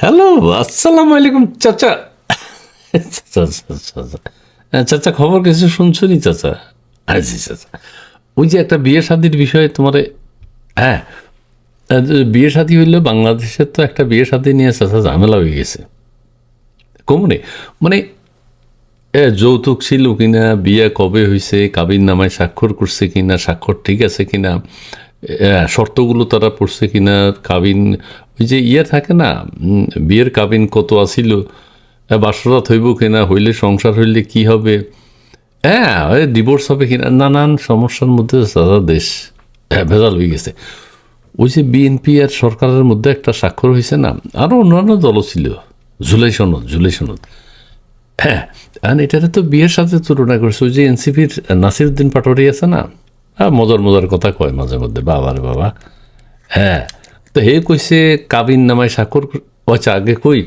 Hello, আসসালামু আলাইকুম, চাচা। চাচা খবর কিছু শুনছো নি চাচা আচ্ছা চাচা। ওই যে একটা বিয়ে শাদির বিষয়ে তোমার হ্যাঁ বিয়ে শাদি হইলে বাংলাদেশের তো একটা বিয়ে শাদি নিয়ে চাচা ঝামেলা হয়ে গেছে। কমনে? মানে এ, যৌতুক ছিল কিনা, বিয়ে কবে হয়েছে কাবির নামায় স্বাক্ষর করছে কিনা, স্বাক্ষর ঠিক আছে কিনা শর্তগুলো তারা পড়ছে কিনা কাবিন ওই যে ইয়ে থাকে না বিয়ের কাবিন কত আসিল বাসরাত হইব কিনা হইলে সংসার হইলে কি হবে? হ্যাঁ ডিভোর্স হবে কিনা নানান সমস্যার মধ্যে সারা দেশ হ্যাঁ, ভেজাল হয়ে গেছে। ওই যে বিএনপি আর সরকারের মধ্যে একটা স্বাক্ষর হয়েছে না আরও অন্যান্য দলও ছিল জুলাই সনদ জুলাই সনদ। হ্যাঁ আর এটাতে তো বিয়ের সাথে তুলনা করছে ওই যে এনসিপির নাসিরুদ্দিন পাটোয়ারি আছে না হ্যাঁ মজার মজার কথা কয় মাঝে মধ্যে বাবার বাবা। হ্যাঁ তো হে কইছে কাবিন নামায় স্বাক্ষর কর- আচ্ছা আগে কই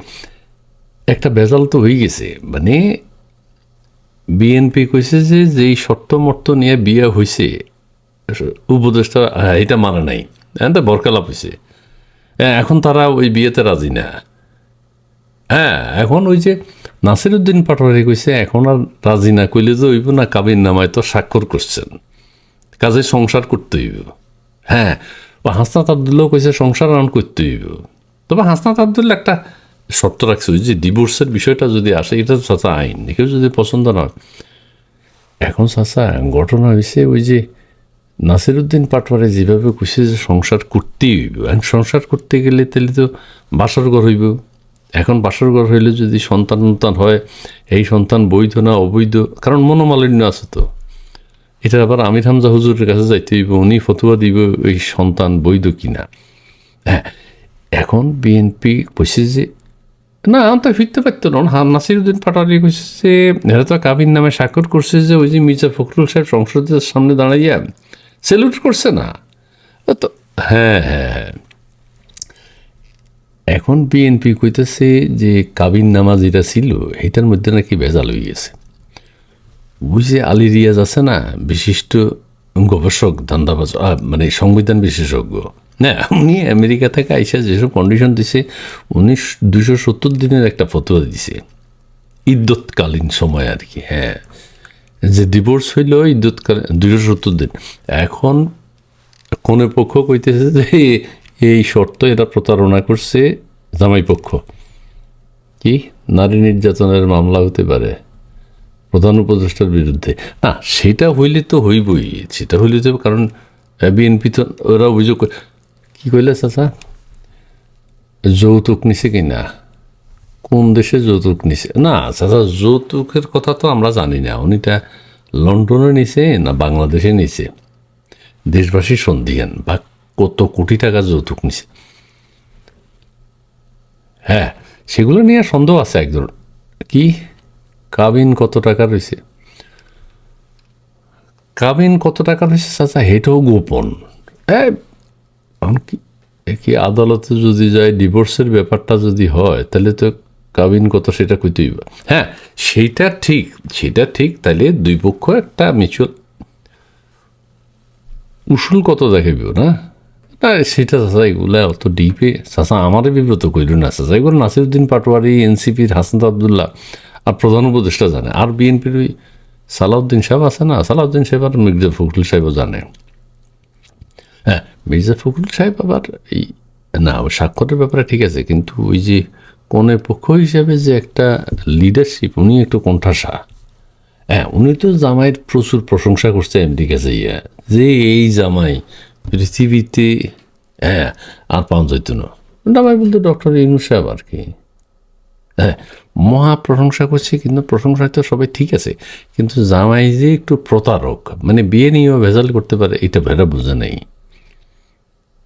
একটা ভেজাল তো হয়ে গেছে। মানে বিএনপি কইছে যে যেই শর্ত মর্ত নিয়ে বিয়ে হয়েছে উপদেষ্টা হ্যাঁ, এটা মানে নাই। এটা বরকালাপ হয়েছে হ্যাঁ, এখন তারা ওই বিয়েতে রাজি না। হ্যাঁ এখন ওই যে নাসিরুদ্দিন পাটোয়ারি কইছে এখন আর রাজি না কইলে যে হইব না কাবির নামায় তো স্বাক্ষর করছেন। কাজে সংসার করতে হইব। হ্যাঁ ও হাসনাত আবদুল্লাহ কইছে সংসার রান করতে হইব। তবে হাসনাত আবদুল্লাহ একটা শর্ত রাখছে যে ডিভোর্সের বিষয়টা যদি আসে, এটা তো চাচা আইন কেউ যদি পছন্দ নয় এখন চাচা ঘটনা হয়েছে ওই যে নাসিরুদ্দিন পাটোয়ারি যেভাবে কইছে যে সংসার করতেই হইব। এখন সংসার করতে গেলে তাহলে তো বাসর ঘর হইব। এখন বাসর ঘর হইলে যদি সন্তান সন্তান হয়, এই সন্তান বৈধ না অবৈধ? কারণ মনোমালিন্য আছে তো। এটা আবার আমির হামজা হুজুরের কাছে যাইতে হইব, উনি ফতুয়া দিব এই সন্তান বৈধ কিনা? হ্যাঁ এখন বিএনপি কইছে যে, না তো ফিরতে পারতো না। হা নাসিরুদ্দিন পাটারি কইছে যে, এরা তো কাবির নামে স্বাক্ষর করছে যে, ওই যে মির্জা ফখরুল সাহেব সংসদের সামনে দাঁড়াইয়া সেলুট করছে না? তো হ্যাঁ হ্যাঁ হ্যাঁ। এখন বিএনপি কইতেছে যে কাবিন নামা যেটা ছিল এটার মধ্যে নাকি ভেজাল হয়ে গেছে যে আলী রিয়াজ আছে না? বিশিষ্ট গবেষক, ধান্দাবাজ মানে সংবিধান বিশেষজ্ঞ। না, উনি আমেরিকা থেকে আইসা যেসব কন্ডিশন দিছে, উনি দুশো সত্তর দিনের একটা ফতোয়া দিছে। ইদ্যৎকালীন সময় আর কি হ্যাঁ। যে ডিভোর্স হইল ইদ্যৎকালীন দুশো সত্তর দিন। এখন কোনে পক্ষ কইতেছে যে এই শর্ত এরা প্রতারণা করছে জামাই পক্ষ কি? নারী নির্যাতনের মামলা হতে পারে। প্রধান উপদেষ্টার বিরুদ্ধে। না, সেটা হইলে তো হইবই, সেটা হইলে তো কারণ বিএনপি তো ওরা অভিযোগ কি কইলে চাচা? যৌতুক নিছে কি না? কোন দেশে যৌতুক নিছে? না, চাচা, যৌতুকের কথা তো আমরা জানি না। উনিটা লন্ডনে নিছে না বাংলাদেশে নিছে? দেশবাসী সন্ধিহান, বা কত কোটি টাকা যৌতুক নিছে? হ্যাঁ সেগুলো নিয়ে সন্দেহ আছে একজন। কি? কাবিন কত টাকা রয়েছে? কাবিন কত টাকা রয়েছে চাচা? হেটাও গোপন। কি কি আদালতে যদি যায় ডিভোর্সের ব্যাপারটা যদি হয়, তাহলে তো কাবিন কত সেটা কইতে হইব। হ্যাঁ সেইটা ঠিক, সেটা ঠিক তাহলে দুই পক্ষ একটা মিউচুয়াল উসুল কত দেখাইব না? না, সেটা চাচা এগুলা অত ডিপে চাচা আমারে বিব্রত কইল না। চাচা এগুলো নাসিরুদ্দিন পাটোয়ারি, এনসিপির হাসান আবদুল্লাহ। আর প্রধান উপদেষ্টা জানে। আর বিএনপির ওই সালাউদ্দিন সাহেব আছে না? সালাউদ্দিন সাহেব আর মির্জা ফখরুল সাহেবও জানে। হ্যাঁ মির্জা ফখরুল সাহেব আবার এই, না স্বাক্ষরের ব্যাপারে ঠিক আছে, কিন্তু ওই যে কোনে পক্ষ হিসাবে যে একটা লিডারশিপ উনি একটু কণ্ঠাসা। হ্যাঁ উনি তো জামাইয়ের প্রচুর প্রশংসা করছে আমেরিকা যাইয়া যে এই জামাই পৃথিবীতে হ্যাঁ আর পাওয়া যেত না। জামাই বলতে ডক্টর ইনু সাহেব আর কি। হ্যাঁ মহা প্রশংসা করছে, কিন্তু প্রশংসা তো সবাই ঠিক আছে। কিন্তু জামাই যে একটু প্রতারক মানে বিয়ে নিয়েও ভেজাল করতে পারে, এটা ভেড়া বোঝে নেই।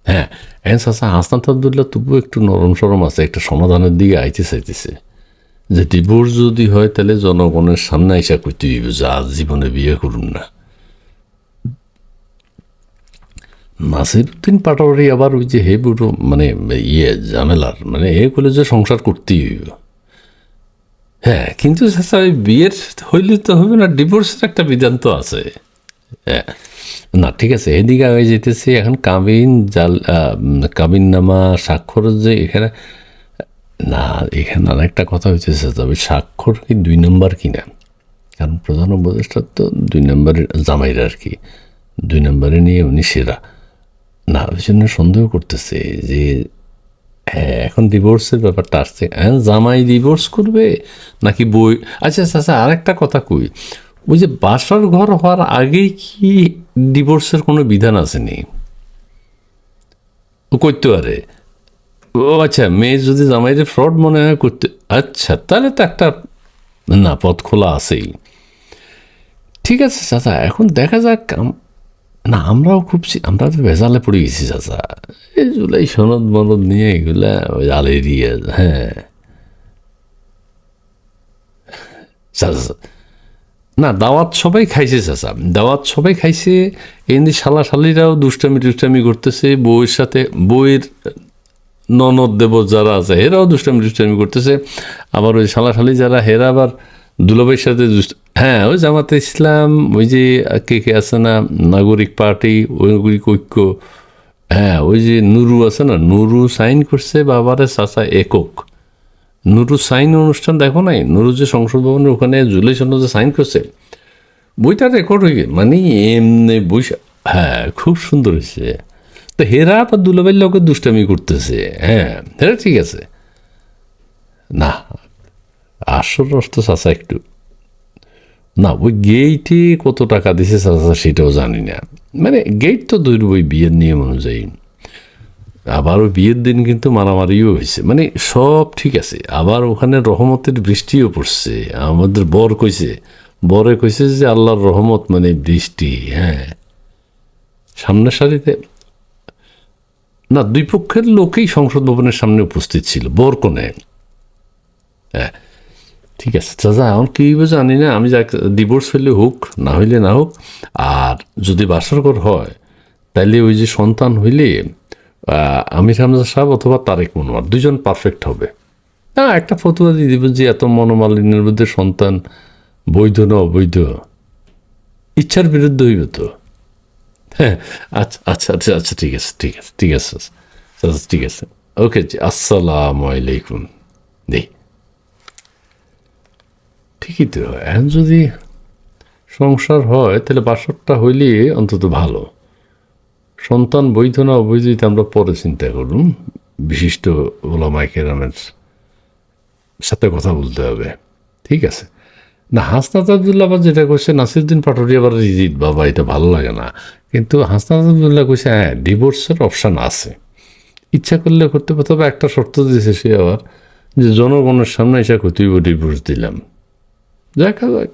হ্যাঁ এন চাচা হাসনাত আবদুল্লাহ তবুও একটু নরম সরম আছে, একটা সমাধানের দিকে আইতে চাইতেছে। যে ডিভোর্স যদি হয়, তাহলে জনগণের সামনে আইসা করতে হইব, যে আজ জীবনে বিয়ে করুন না। নাসিরুদ্দিন পাটোয়ারি আবার ওই যে হে বুড়ো মানে ইয়ে ঝামেলার মানে এ করলে যে সংসার করতেই হইব। হ্যাঁ কিন্তু চাচা ওই বিয়ের হইলে তো হবে না ডিভোর্সের একটা বিধান তো আছে। হ্যাঁ না, ঠিক আছে, এদিকে আমি যেতেছি, এখন কাবিন, জাল কাবিন নামা স্বাক্ষর যে এখানে, না, এখানে আরেকটা কথা হইতেছে, তবে স্বাক্ষর কি দুই নম্বর কিনা কারণ প্রধান উপদেষ্টা তো দুই নম্বরের জামাইরা আর কি, দুই নম্বরে নিয়ে উনি সেরা। না, ওই জন্য সন্দেহ করতেছে যে হ্যাঁ এখন ডিভোর্সের ব্যাপারটা আসছে। হ্যাঁ জামাই ডিভোর্স করবে নাকি বই? আচ্ছা আচ্ছা আচ্ছা আরেকটা কথা কই। ওই যে বাসর ঘর হওয়ার আগেই কি ডিভোর্সের কোনো বিধান আসেনি? ও করতে পারে। ও আচ্ছা মেয়ে যদি জামাইরে ফ্রড মনে হয় করতে আচ্ছা তাহলে তো একটা না, পথ খোলা আছেই। ঠিক আছে চাচা এখন দেখা যাক না, আমরাও খুব আমরা তো ভেজালে পড়ে গেছি, চাচা। এই জুলাই সনদ মনদ নিয়ে এগুলা ওই আলেরিয়া হ্যাঁ। চাচা না, দাওয়াত সবাই খাইছে, চাচা। দাওয়াত সবাই খাইছে, এমনি শালা শালিরাও দুষ্টামি টুষ্টামি করতেছে, বউয়ের সাথে, বউয়ের ননদ দেব যারা আছে হেরাও দুষ্টামি দুষ্টামি করতেছে। আবার ওই শালাশালি যারা, হেরা আবার দুলাভাইয়ের সাথে দুষ্ট হ্যাঁ ওই জামাতে ইসলাম, ওই যে কে কে আছে না, নাগরিক পার্টি, নাগরিক ঐক্য হ্যাঁ ওই যে নুরু আছে না, নুরু সাইন করছে বাবারে চাচা একক। নুরু সাইন অনুষ্ঠান দেখো নাই? নুরু যে সংসদ ভবনের ওখানে জুলাই সন্ধ্যা সাইন করছে। বইটা রেকর্ড হয়ে গেছে মানে এমনি বই হ্যাঁ খুব সুন্দর হয়েছে। তো হেরা বা দুলাভাইয়ের লোকে দুষ্টামি করতেছে। হ্যাঁ হেরা ঠিক আছে। না, আসল রস তো একটু। না, ওই গেইটে কত টাকা দিছে সেটাও জানি না। মানে গেট তো দূর ওই বিয়ের নিয়ম অনুযায়ী। আবার ওই বিয়ের দিন কিন্তু মারামারিও হয়েছে মানে সব ঠিক আছে। আবার ওখানে রহমতের বৃষ্টিও পড়ছে। আমাদের বর কইছে, বরে কইছে যে আল্লাহর রহমত মানে বৃষ্টি হ্যাঁ। সামনের সারিতে না, দুই পক্ষের লোকেই সংসদ ভবনের সামনে উপস্থিত ছিল। বর কোনে? হ্যাঁ। ঠিক আছে, চাচা, এখন কী হইবে জানি না, আমি যাক ডিভোর্স হইলে হোক, না হইলে না হোক, আর যদি বাসরঘর হয়, তাইলে ওই যে সন্তান হইলে আমির হামজা সাহেব অথবা তারেক মনোয়ার দুজন পারফেক্ট হবে। না, একটা ফতুয়া দিয়ে দিবেন যে এত মনোমালিন্যের মধ্যে সন্তান বৈধ না অবৈধ, ইচ্ছার বিরুদ্ধে হইবে তো। হ্যাঁ আচ্ছা আচ্ছা আচ্ছা আচ্ছা ঠিক আছে ঠিক আছে ঠিক আছে আচ্ছা ঠিক আছে। ওকে আসসালামু আলাইকুম। দেই ঠিকই তো। এখন যদি সংসার হয়, তাহলে বাসরটা হইলে অন্তত ভালো। সন্তান বৈধ না অবৈধ এটা আমরা পরে চিন্তা করুন বিশিষ্ট ওলামাই কেরামের সাথে কথা বলতে হবে। ঠিক আছে? না, হাসনাত আবদুল্লাহ আবার যেটা করছে নাসিরুদ্দিন পাটোয়ারি আবার রিজিত বাবা, এটা ভালো লাগে না। কিন্তু হাসনাত আবদুল্লাহ কইছে হ্যাঁ ডিভোর্সের অপশান আছে। ইচ্ছা করলে করতে তবে একটা শর্ত দিয়েছে সে আবার, যে জনগণের সামনে এসে কতই ডিভোর্স দিলাম। দেখা যাক